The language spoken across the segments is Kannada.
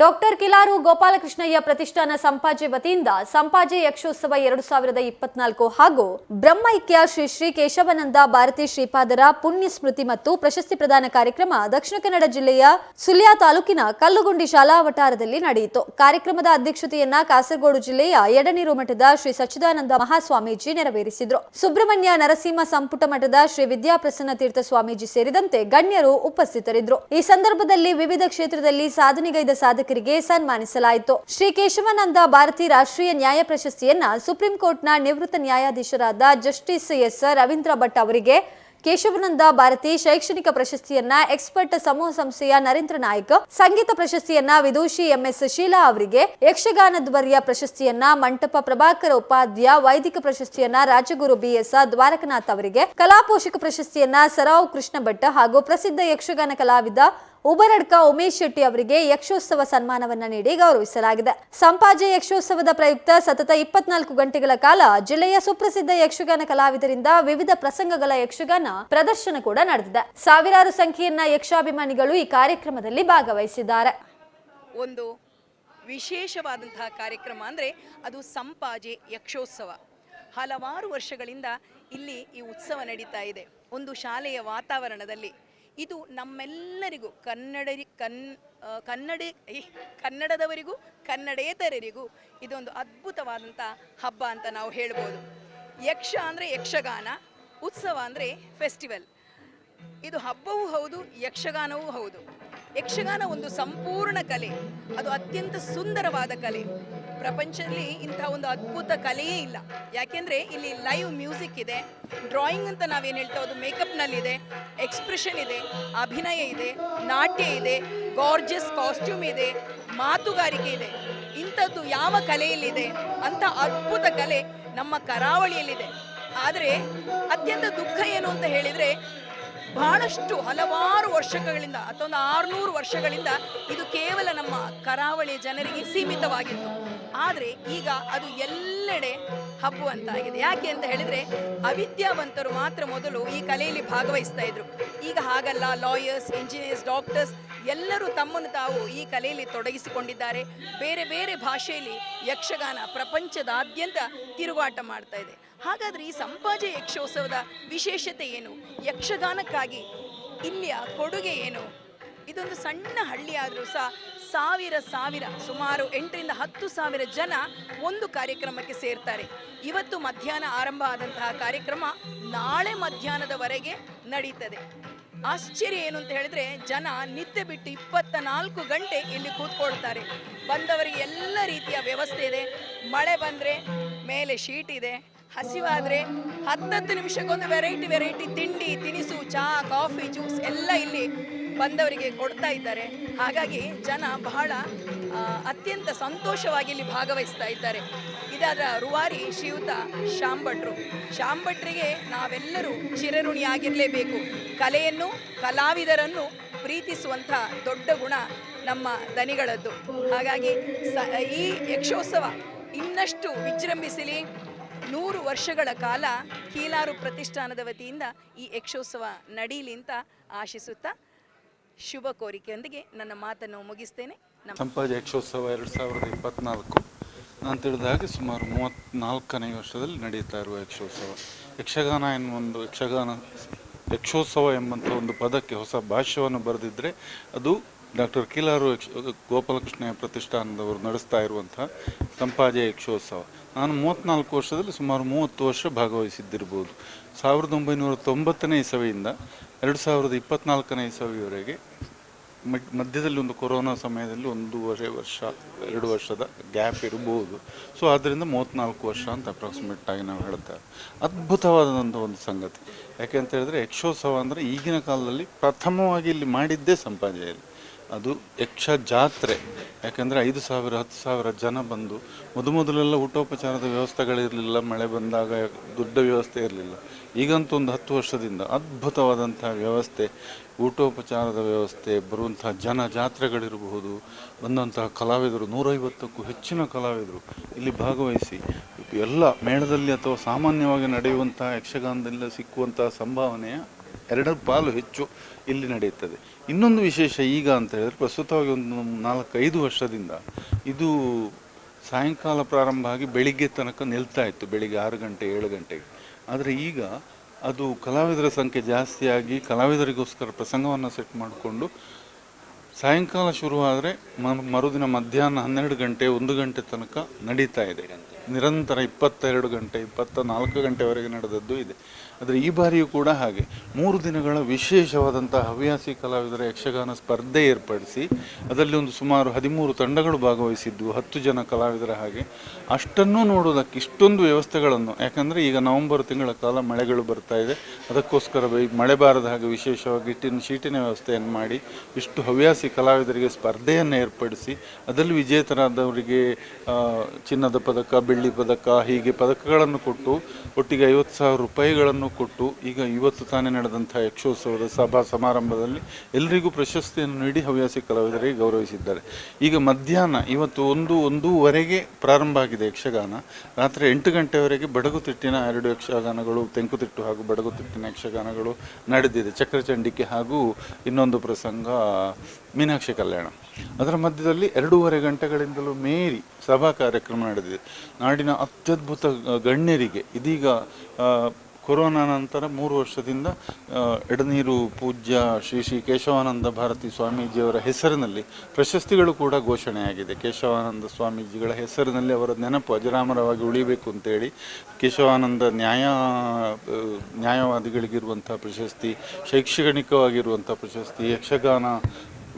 ಡಾಕ್ಟರ್ ಕಿಲಾರು ಗೋಪಾಲಕೃಷ್ಣಯ್ಯ ಪ್ರತಿಷ್ಠಾನ ಸಂಪಾಜೆ ವತಿಯಿಂದ ಸಂಪಾಜೆ ಯಕ್ಷೋತ್ಸವ ಎರಡು ಸಾವಿರದ ಇಪ್ಪತ್ನಾಲ್ಕು ಹಾಗೂ ಬ್ರಹ್ಮೈಕ್ಯ ಶ್ರೀ ಶ್ರೀ ಕೇಶವನಂದ ಭಾರತಿ ಶ್ರೀಪಾದರ ಪುಣ್ಯ ಸ್ಮೃತಿ ಮತ್ತು ಪ್ರಶಸ್ತಿ ಪ್ರದಾನ ಕಾರ್ಯಕ್ರಮ ದಕ್ಷಿಣ ಕನ್ನಡ ಜಿಲ್ಲೆಯ ಸುಳ್ಯ ತಾಲೂಕಿನ ಕಲ್ಲುಗುಂಡಿ ಶಾಲಾ ವಟಾರದಲ್ಲಿ ನಡೆಯಿತು. ಕಾರ್ಯಕ್ರಮದ ಅಧ್ಯಕ್ಷತೆಯನ್ನ ಕಾಸರಗೋಡು ಜಿಲ್ಲೆಯ ಎಡನೀರು ಮಠದ ಶ್ರೀ ಸಚ್ಚಿದಾನಂದ ಮಹಾಸ್ವಾಮೀಜಿ ನೆರವೇರಿಸಿದರು. ಸುಬ್ರಹ್ಮಣ್ಯ ನರಸಿಂಹ ಸಂಪುಟ ಮಠದ ಶ್ರೀ ವಿದ್ಯಾಪ್ರಸನ್ನ ತೀರ್ಥ ಸ್ವಾಮೀಜಿ ಸೇರಿದಂತೆ ಗಣ್ಯರು ಉಪಸ್ಥಿತರಿದ್ದರು. ಈ ಸಂದರ್ಭದಲ್ಲಿ ವಿವಿಧ ಕ್ಷೇತ್ರದಲ್ಲಿ ಸಾಧನೆಗೈದ ಸಾಧಕರಿಗೆ ಸನ್ಮಾನಿಸಲಾಯಿತು. ಶ್ರೀ ಕೇಶವಾನಂದ ಭಾರತಿ ರಾಷ್ಟ್ರೀಯ ನ್ಯಾಯ ಪ್ರಶಸ್ತಿಯನ್ನ ಸುಪ್ರೀಂ ಕೋರ್ಟ್ನ ನಿವೃತ್ತ ನ್ಯಾಯಾಧೀಶರಾದ ಜಸ್ಟಿಸ್ ಎಸ್ ರವೀಂದ್ರ ಭಟ್ ಅವರಿಗೆ, ಕೇಶವಾನಂದ ಭಾರತಿ ಶೈಕ್ಷಣಿಕ ಪ್ರಶಸ್ತಿಯನ್ನ ಎಕ್ಸ್ಪರ್ಟ್ ಸಮೂಹ ಸಂಸ್ಥೆಯ ನರೇಂದ್ರ ನಾಯಕ್, ಸಂಗೀತ ಪ್ರಶಸ್ತಿಯನ್ನ ವಿದೂಷಿ ಎಂಎಸ್ ಶೀಲಾ ಅವರಿಗೆ, ಯಕ್ಷಗಾನದ್ವರ್ಯ ಪ್ರಶಸ್ತಿಯನ್ನ ಮಂಟಪ ಪ್ರಭಾಕರ ಉಪಾಧ್ಯ, ವೈದಿಕ ಪ್ರಶಸ್ತಿಯನ್ನ ರಾಜಗುರು ಬಿಎಸ್ ದ್ವಾರಕನಾಥ್ ಅವರಿಗೆ, ಕಲಾಪೋಷಕ ಪ್ರಶಸ್ತಿಯನ್ನ ಸರಾವ್ ಕೃಷ್ಣ ಭಟ್ ಹಾಗೂ ಪ್ರಸಿದ್ಧ ಯಕ್ಷಗಾನ ಕಲಾವಿದ ಉಬರಡ್ಕ ಉಮೇಶ್ ಶೆಟ್ಟಿ ಅವರಿಗೆ ಯಕ್ಷೋತ್ಸವ ಸನ್ಮಾನವನ್ನ ನೀಡಿ ಗೌರವಿಸಲಾಗಿದೆ. ಸಂಪಾಜೆ ಯಕ್ಷೋತ್ಸವದ ಪ್ರಯುಕ್ತ ಸತತ ಇಪ್ಪತ್ನಾಲ್ಕು ಗಂಟೆಗಳ ಕಾಲ ಜಿಲ್ಲೆಯ ಸುಪ್ರಸಿದ್ಧ ಯಕ್ಷಗಾನ ಕಲಾವಿದರಿಂದ ವಿವಿಧ ಪ್ರಸಂಗಗಳ ಯಕ್ಷಗಾನ ಪ್ರದರ್ಶನ ಕೂಡ ನಡೆದಿದೆ. ಸಾವಿರಾರು ಸಂಖ್ಯೆಯನ್ನ ಯಕ್ಷಾಭಿಮಾನಿಗಳು ಈ ಕಾರ್ಯಕ್ರಮದಲ್ಲಿ ಭಾಗವಹಿಸಿದ್ದಾರೆ. ಒಂದು ವಿಶೇಷವಾದಂತಹ ಕಾರ್ಯಕ್ರಮ ಅಂದರೆ ಅದು ಸಂಪಾಜೆ ಯಕ್ಷೋತ್ಸವ. ಹಲವಾರು ವರ್ಷಗಳಿಂದ ಇಲ್ಲಿ ಈ ಉತ್ಸವ ನಡೀತಾ ಇದೆ. ಒಂದು ಶಾಲೆಯ ವಾತಾವರಣದಲ್ಲಿ ಇದು ನಮ್ಮೆಲ್ಲರಿಗೂ, ಕನ್ನಡರಿ, ಕನ್ ಕನ್ನಡ ಕನ್ನಡದವರಿಗೂ, ಕನ್ನಡೇತರರಿಗೂ ಇದೊಂದು ಅದ್ಭುತವಾದಂಥ ಹಬ್ಬ ಅಂತ ನಾವು ಹೇಳ್ಬೋದು. ಯಕ್ಷ ಅಂದರೆ ಯಕ್ಷಗಾನ, ಉತ್ಸವ ಅಂದರೆ ಫೆಸ್ಟಿವಲ್ ಇದು ಹಬ್ಬವೂ ಹೌದು, ಯಕ್ಷಗಾನವೂ ಹೌದು. ಯಕ್ಷಗಾನ ಒಂದು ಸಂಪೂರ್ಣ ಕಲೆ. ಅದು ಅತ್ಯಂತ ಸುಂದರವಾದ ಕಲೆ. ಪ್ರಪಂಚದಲ್ಲಿ ಇಂಥ ಒಂದು ಅದ್ಭುತ ಕಲೆಯೇ ಇಲ್ಲ. ಯಾಕೆಂದರೆ ಇಲ್ಲಿ ಲೈವ್ ಮ್ಯೂಸಿಕ್ ಇದೆ ಡ್ರಾಯಿಂಗ್ ಅಂತ ನಾವೇನು ಹೇಳ್ತಾ ಅದು ಮೇಕಪ್ನಲ್ಲಿದೆ ಎಕ್ಸ್ಪ್ರೆಷನ್ ಇದೆ, ಅಭಿನಯ ಇದೆ, ನಾಟ್ಯ ಇದೆ ಗಾರ್ಜಸ್ ಕಾಸ್ಟ್ಯೂಮ್ ಇದೆ, ಮಾತುಗಾರಿಕೆ ಇದೆ. ಇಂಥದ್ದು ಯಾವ ಕಲೆಯಲ್ಲಿದೆ ಅಂತ ಅದ್ಭುತ ಕಲೆ ನಮ್ಮ ಕರಾವಳಿಯಲ್ಲಿದೆ. ಆದರೆ ಅತ್ಯಂತ ದುಃಖ ಏನು ಅಂತ ಹೇಳಿದರೆ ಬಹಳಷ್ಟು ಹಲವಾರು ವರ್ಷಗಳಿಂದ ಅಥವಾ ಒಂದು ಆರುನೂರು ವರ್ಷಗಳಿಂದ ಇದು ಕೇವಲ ನಮ್ಮ ಕರಾವಳಿ ಜನರಿಗೆ ಸೀಮಿತವಾಗಿತ್ತು. ಆದರೆ ಈಗ ಅದು ಎಲ್ಲೆಡೆ ಹಬ್ಬುವಂತಾಗಿದೆ. ಯಾಕೆ ಅಂತ ಹೇಳಿದ್ರೆ ಅವಿದ್ಯಾವಂತರು ಮಾತ್ರ ಮೊದಲು ಈ ಕಲೆಯಲ್ಲಿ ಭಾಗವಹಿಸ್ತಾ ಇದ್ರು. ಈಗ ಹಾಗಲ್ಲ ಲಾಯರ್ಸ್ ಇಂಜಿನಿಯರ್ಸ್ ಡಾಕ್ಟರ್ಸ್ ಎಲ್ಲರೂ ತಮ್ಮನ್ನು ತಾವು ಈ ಕಲೆಯಲ್ಲಿ ತೊಡಗಿಸಿಕೊಂಡಿದ್ದಾರೆ. ಬೇರೆ ಬೇರೆ ಭಾಷೆಯಲ್ಲಿ ಯಕ್ಷಗಾನ ಪ್ರಪಂಚದಾದ್ಯಂತ ತಿರುಗಾಟ ಮಾಡ್ತಾ ಇದೆ. ಹಾಗಾದ್ರೆ ಈ ಸಂಪಾಜಿ ಯಕ್ಷೋತ್ಸವದ ವಿಶೇಷತೆ ಏನು? ಯಕ್ಷಗಾನಕ್ಕಾಗಿ ಇಲ್ಲಿಯ ಕೊಡುಗೆ ಏನು? ಇದೊಂದು ಸಣ್ಣ ಹಳ್ಳಿ ಆದರೂ ಸಹ ಸಾವಿರ ಸಾವಿರ, ಸುಮಾರು ಎಂಟರಿಂದ ಹತ್ತು ಸಾವಿರ ಜನ ಒಂದು ಕಾರ್ಯಕ್ರಮಕ್ಕೆ ಸೇರ್ತಾರೆ. ಇವತ್ತು ಮಧ್ಯಾಹ್ನ ಆರಂಭ ಆದಂತಹ ಕಾರ್ಯಕ್ರಮ ನಾಳೆ ಮಧ್ಯಾಹ್ನದವರೆಗೆ ನಡೀತದೆ. ಆಶ್ಚರ್ಯ ಏನು ಅಂತ ಹೇಳಿದ್ರೆ, ಜನ ನಿತ್ಯ ಬಿಟ್ಟು ಇಪ್ಪತ್ತ ನಾಲ್ಕು ಗಂಟೆ ಇಲ್ಲಿ ಕೂತ್ಕೊಳ್ತಾರೆ. ಬಂದವರಿಗೆ ಎಲ್ಲ ರೀತಿಯ ವ್ಯವಸ್ಥೆ ಇದೆ. ಮಳೆ ಬಂದರೆ ಮೇಲೆ ಶೀಟ್ ಇದೆ. ಹಸಿವಾದರೆ ಹತ್ತತ್ತು ನಿಮಿಷಕ್ಕೊಂದು ವೆರೈಟಿ ವೆರೈಟಿ ತಿಂಡಿ, ತಿನಿಸು ಚಹಾ ಕಾಫಿ ಜ್ಯೂಸ್ ಎಲ್ಲ ಇಲ್ಲಿ ಬಂದವರಿಗೆ ಕೊಡ್ತಾ ಇದ್ದಾರೆ. ಹಾಗಾಗಿ ಜನ ಬಹಳ ಅತ್ಯಂತ ಸಂತೋಷವಾಗಿ ಇಲ್ಲಿ ಭಾಗವಹಿಸ್ತಾ ಇದ್ದಾರೆ. ಇದಾದ ರುವಾರಿ ಶ್ರೀಯುತ ಶಾಂಭಟ್ರು ಶಾಂಭಟ್ರಿಗೆ ನಾವೆಲ್ಲರೂ ಚಿರಋಣಿಯಾಗಿರಲೇಬೇಕು ಕಲೆಯನ್ನು, ಕಲಾವಿದರನ್ನು ಪ್ರೀತಿಸುವಂಥ ದೊಡ್ಡ ಗುಣ ನಮ್ಮ ದನಿಗಳದ್ದು. ಹಾಗಾಗಿ ಸ, ಈ ಯಕ್ಷೋತ್ಸವ ಇನ್ನಷ್ಟು ವಿಜೃಂಭಿಸಲಿ. ನೂರು ವರ್ಷಗಳ ಕಾಲ ಕೀಲಾರು ಪ್ರತಿಷ್ಠಾನದ ವತಿಯಿಂದ ಈ ಯಕ್ಷೋತ್ಸವ ನಡೀಲಿ ಅಂತ ಆಶಿಸುತ್ತಾ ಶುಭ ಕೋರಿಕೆಯೊಂದಿಗೆ ನನ್ನ ಮಾತನ್ನು ಮುಗಿಸ್ತೇನೆ. ಸಂಪಾಜ ಯಕ್ಷೋತ್ಸವ ಎರಡು ಸಾವಿರದ ಇಪ್ಪತ್ನಾಲ್ಕು. ನಾನು ತಿಳಿದ ಹಾಗೆ ಸುಮಾರು ಮೂವತ್ತ್ನಾಲ್ಕನೇ ವರ್ಷದಲ್ಲಿ ನಡೀತಾ ಇರುವ ಯಕ್ಷೋತ್ಸವ. ಯಕ್ಷಗಾನ ಎನ್ನುವೊಂದು ಯಕ್ಷಗಾನ ಯಕ್ಷೋತ್ಸವ ಎಂಬಂಥ ಒಂದು ಪದಕ್ಕೆ ಹೊಸ ಭಾಷ್ಯವನ್ನು ಬರೆದಿದ್ದರೆ ಅದು ಡಾಕ್ಟರ್ ಕಿಲಾರು ಯಕ್ಷ ಗೋಪಾಲಕೃಷ್ಣ ಪ್ರತಿಷ್ಠಾನದವರು ನಡೆಸ್ತಾ ಇರುವಂತಹ ಸಂಪಾಜೆ ಯಕ್ಷೋತ್ಸವ. ನಾನು ಮೂವತ್ತ್ನಾಲ್ಕು ವರ್ಷದಲ್ಲಿ ಸುಮಾರು ಮೂವತ್ತು ವರ್ಷ ಭಾಗವಹಿಸಿದ್ದಿರ್ಬೋದು. ಸಾವಿರದ ಒಂಬೈನೂರ ತೊಂಬತ್ತನೇ ಇಸವಿಯಿಂದ ಎರಡು ಸಾವಿರದ ಇಪ್ಪತ್ನಾಲ್ಕನೇ ಇಸವಿಯವರೆಗೆ ಮಧ್ಯದಲ್ಲಿ ಒಂದು ಕೊರೋನಾ ಸಮಯದಲ್ಲಿ ಒಂದೂವರೆ ವರ್ಷ ಎರಡು ವರ್ಷದ ಗ್ಯಾಪ್ ಇರಬಹುದು ಸೊ ಆದ್ದರಿಂದ ಮೂವತ್ತ್ನಾಲ್ಕು ವರ್ಷ ಅಂತ ಅಪ್ರಾಕ್ಸಿಮೇಟ್ ಆಗಿ ನಾವು ಹೇಳ್ತಾ ಅದ್ಭುತವಾದಂಥ ಒಂದು ಸಂಗತಿ. ಯಾಕೆ ಅಂತ ಹೇಳಿದ್ರೆ ಯಕ್ಷೋತ್ಸವ ಅಂದರೆ ಈಗಿನ ಕಾಲದಲ್ಲಿ ಪ್ರಥಮವಾಗಿ ಇಲ್ಲಿ ಮಾಡಿದ್ದೇ ಸಂಪಾಜೆಯಲ್ಲಿ. ಅದು ಯಕ್ಷ ಜಾತ್ರೆ ಯಾಕಂದರೆ ಐದು ಸಾವಿರ, ಹತ್ತು ಸಾವಿರ ಜನ ಬಂದು ಮೊದಮೊದಲೆಲ್ಲ ಊಟೋಪಚಾರದ ವ್ಯವಸ್ಥೆಗಳಿರಲಿಲ್ಲ, ಮಳೆ ಬಂದಾಗ ದೊಡ್ಡ ವ್ಯವಸ್ಥೆ ಇರಲಿಲ್ಲ. ಈಗಂತೂ ಒಂದು ಹತ್ತು ವರ್ಷದಿಂದ ಅದ್ಭುತವಾದಂಥ ವ್ಯವಸ್ಥೆ, ಊಟೋಪಚಾರದ ವ್ಯವಸ್ಥೆ, ಬರುವಂಥ ಜನ ಜಾತ್ರೆಗಳಿರಬಹುದು ಬಂದಂತಹ ಕಲಾವಿದರು, ನೂರೈವತ್ತಕ್ಕೂ ಹೆಚ್ಚಿನ ಕಲಾವಿದರು ಇಲ್ಲಿ ಭಾಗವಹಿಸಿ, ಎಲ್ಲ ಮೇಳದಲ್ಲಿ ಅಥವಾ ಸಾಮಾನ್ಯವಾಗಿ ನಡೆಯುವಂತಹ ಯಕ್ಷಗಾನದಲ್ಲಿ ಸಿಕ್ಕುವಂತಹ ಸಂಭಾವನೆಯ ಎರಡರ ಪಾಲು ಹೆಚ್ಚು ಇಲ್ಲಿ ನಡೆಯುತ್ತದೆ. ಇನ್ನೊಂದು ವಿಶೇಷ ಈಗ ಅಂತ ಹೇಳಿದ್ರೆ ಪ್ರಸ್ತುತವಾಗಿ ಒಂದು ನಾಲ್ಕೈದು ವರ್ಷದಿಂದ ಇದು ಸಾಯಂಕಾಲ ಪ್ರಾರಂಭ ಆಗಿ ಬೆಳಿಗ್ಗೆ ತನಕ ನಿಲ್ತಾ ಇತ್ತು, ಬೆಳಿಗ್ಗೆ ಆರು ಗಂಟೆ, ಏಳು ಗಂಟೆಗೆ. ಆದರೆ ಈಗ ಅದು ಕಲಾವಿದರ ಸಂಖ್ಯೆ ಜಾಸ್ತಿಯಾಗಿ ಕಲಾವಿದರಿಗೋಸ್ಕರ ಪ್ರಸಂಗವನ್ನು ಸೆಟ್ ಮಾಡಿಕೊಂಡು ಸಾಯಂಕಾಲ ಶುರುವಾದರೆ ಮರುದಿನ ಮಧ್ಯಾಹ್ನ ಹನ್ನೆರಡು ಗಂಟೆ, ಒಂದು ಗಂಟೆ ತನಕ ನಡೀತಾ ಇದೆ. ನಿರಂತರ ಇಪ್ಪತ್ತೆರಡು ಗಂಟೆ ಇಪ್ಪತ್ತ ನಾಲ್ಕು ಗಂಟೆವರೆಗೆ ನಡೆದದ್ದು ಇದೆ. ಆದರೆ ಈ ಬಾರಿಯೂ ಕೂಡ ಹಾಗೆ. ಮೂರು ದಿನಗಳ ವಿಶೇಷವಾದಂಥ ಹವ್ಯಾಸಿ ಕಲಾವಿದರ ಯಕ್ಷಗಾನ ಸ್ಪರ್ಧೆ ಏರ್ಪಡಿಸಿ, ಅದರಲ್ಲಿ ಒಂದು ಸುಮಾರು ಹದಿಮೂರು ತಂಡಗಳು ಭಾಗವಹಿಸಿದ್ದು, ಹತ್ತು ಜನ ಕಲಾವಿದರ ಹಾಗೆ. ಅಷ್ಟನ್ನು ನೋಡೋದಕ್ಕೆ ಇಷ್ಟೊಂದು ವ್ಯವಸ್ಥೆಗಳನ್ನು, ಯಾಕಂದರೆ ಈಗ ನವೆಂಬರ್ ತಿಂಗಳ ಕಾಲ ಮಳೆಗಳು ಬರ್ತಾ ಇದೆ. ಅದಕ್ಕೋಸ್ಕರ ಮಳೆ ಬಾರದ ಹಾಗೆ ವಿಶೇಷವಾಗಿ ಇಟ್ಟಿನ ಶೀಟಿನ ವ್ಯವಸ್ಥೆಯನ್ನು ಮಾಡಿ, ಇಷ್ಟು ಹವ್ಯಾಸಿ ಕಲಾವಿದರಿಗೆ ಸ್ಪರ್ಧೆಯನ್ನು ಏರ್ಪಡಿಸಿ, ಅದರಲ್ಲಿ ವಿಜೇತರಾದವರಿಗೆ ಚಿನ್ನದ ಪದಕ ಬೆಳ್ಳಿ ಪದಕ, ಹೀಗೆ ಪದಕಗಳನ್ನು ಕೊಟ್ಟು, ಒಟ್ಟಿಗೆ ಐವತ್ತು ಸಾವಿರ ರೂಪಾಯಿಗಳನ್ನು ಕೊಟ್ಟು, ಈಗ ಇವತ್ತು ತಾನೇ ನಡೆದಂಥ ಯಕ್ಷೋತ್ಸವದ ಸಭಾ ಸಮಾರಂಭದಲ್ಲಿ ಎಲ್ಲರಿಗೂ ಪ್ರಶಸ್ತಿಯನ್ನು ನೀಡಿ ಹವ್ಯಾಸಿ ಕಲಾವಿದರಿಗೆ ಗೌರವಿಸಿದ್ದಾರೆ. ಈಗ ಮಧ್ಯಾಹ್ನ, ಇವತ್ತು ಒಂದು, ಒಂದೂವರೆಗೆ ಪ್ರಾರಂಭ ಆಗಿದೆ ಯಕ್ಷಗಾನ. ರಾತ್ರಿ ಎಂಟು ಗಂಟೆವರೆಗೆ ಬಡಗುತಿಟ್ಟಿನ ಎರಡು ಯಕ್ಷಗಾನಗಳು ತೆಂಕುತಿಟ್ಟು ಹಾಗೂ ಬಡಗುತಿಟ್ಟಿನ ಯಕ್ಷಗಾನಗಳು ನಡೆದಿದೆ. ಚಕ್ರಚಂಡಿಕೆ ಹಾಗೂ ಇನ್ನೊಂದು ಪ್ರಸಂಗ, ಮೀನಾಕ್ಷಿ ಕಲ್ಯಾಣ. ಅದರ ಮಧ್ಯದಲ್ಲಿ ಎರಡೂವರೆ ಗಂಟೆಗಳಿಂದಲೂ ಮೇರಿ ಸಭಾ ಕಾರ್ಯಕ್ರಮ ನಡೆದಿದೆ. ನಾಡಿನ ಅತ್ಯದ್ಭುತ ಗಣ್ಯರಿಗೆ ಇದೀಗ ಕೊರೋನಾ ನಂತರ ಮೂರು ವರ್ಷದಿಂದ ಎಡನೀರು ಪೂಜ್ಯ ಶ್ರೀ ಶ್ರೀ ಕೇಶವಾನಂದ ಭಾರತಿ ಸ್ವಾಮೀಜಿಯವರ ಹೆಸರಿನಲ್ಲಿ ಪ್ರಶಸ್ತಿಗಳು ಕೂಡ ಘೋಷಣೆಯಾಗಿದೆ. ಕೇಶವಾನಂದ ಸ್ವಾಮೀಜಿಗಳ ಹೆಸರಿನಲ್ಲಿ ಅವರ ನೆನಪು ಅಜರಾಮರವಾಗಿ ಉಳಿಬೇಕು ಅಂತೇಳಿ ಕೇಶವಾನಂದ ನ್ಯಾಯ ನ್ಯಾಯವಾದಿಗಳಿಗಿರುವಂಥ ಪ್ರಶಸ್ತಿ ಶೈಕ್ಷಣಿಕವಾಗಿರುವಂಥ ಪ್ರಶಸ್ತಿ, ಯಕ್ಷಗಾನ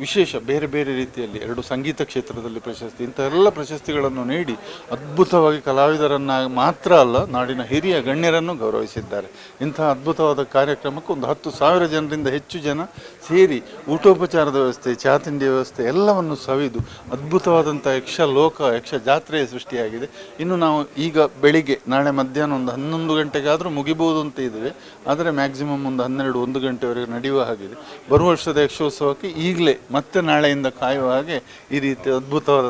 ವಿಶೇಷ ಬೇರೆ ಬೇರೆ ರೀತಿಯಲ್ಲಿ ಎರಡು ಸಂಗೀತ ಕ್ಷೇತ್ರದಲ್ಲಿ ಪ್ರಶಸ್ತಿ ಇಂಥ ಎಲ್ಲ ಪ್ರಶಸ್ತಿಗಳನ್ನು ನೀಡಿ ಅದ್ಭುತವಾಗಿ ಕಲಾವಿದರನ್ನ ಮಾತ್ರ ಅಲ್ಲ, ನಾಡಿನ ಹಿರಿಯ ಗಣ್ಯರನ್ನು ಗೌರವಿಸಿದ್ದಾರೆ. ಇಂತಹ ಅದ್ಭುತವಾದ ಕಾರ್ಯಕ್ರಮಕ್ಕೆ ಒಂದು ಹತ್ತು ಸಾವಿರ ಜನರಿಂದ ಹೆಚ್ಚು ಜನ ಸೇರಿ ಊಟೋಪಚಾರದ ವ್ಯವಸ್ಥೆ ಚಹಾ ತಿಂಡಿ ವ್ಯವಸ್ಥೆ ಎಲ್ಲವನ್ನು ಸವಿದು ಅದ್ಭುತವಾದಂಥ ಯಕ್ಷ ಲೋಕ, ಯಕ್ಷ ಜಾತ್ರೆಯ ಸೃಷ್ಟಿಯಾಗಿದೆ. ಇನ್ನು ನಾವು ಈಗ ಬೆಳಿಗ್ಗೆ, ನಾಳೆ ಮಧ್ಯಾಹ್ನ ಒಂದು ಹನ್ನೊಂದು ಗಂಟೆಗಾದರೂ ಮುಗಿಬೋದು ಅಂತ ಇದ್ದೇವೆ. ಆದರೆ ಮ್ಯಾಕ್ಸಿಮಮ್ ಒಂದು ಹನ್ನೆರಡು, ಒಂದು ಗಂಟೆವರೆಗೆ ನಡೆಯುವ ಹಾಗಿದೆ. ಬರುವ ವರ್ಷದ ಯಕ್ಷೋತ್ಸವಕ್ಕೆ ಈಗಲೇ ಮತ್ತೆ ನಾಳೆಯಿಂದ ಕಾಯುವ ಹಾಗೆ ಈ ರೀತಿ ಅದ್ಭುತವಾದ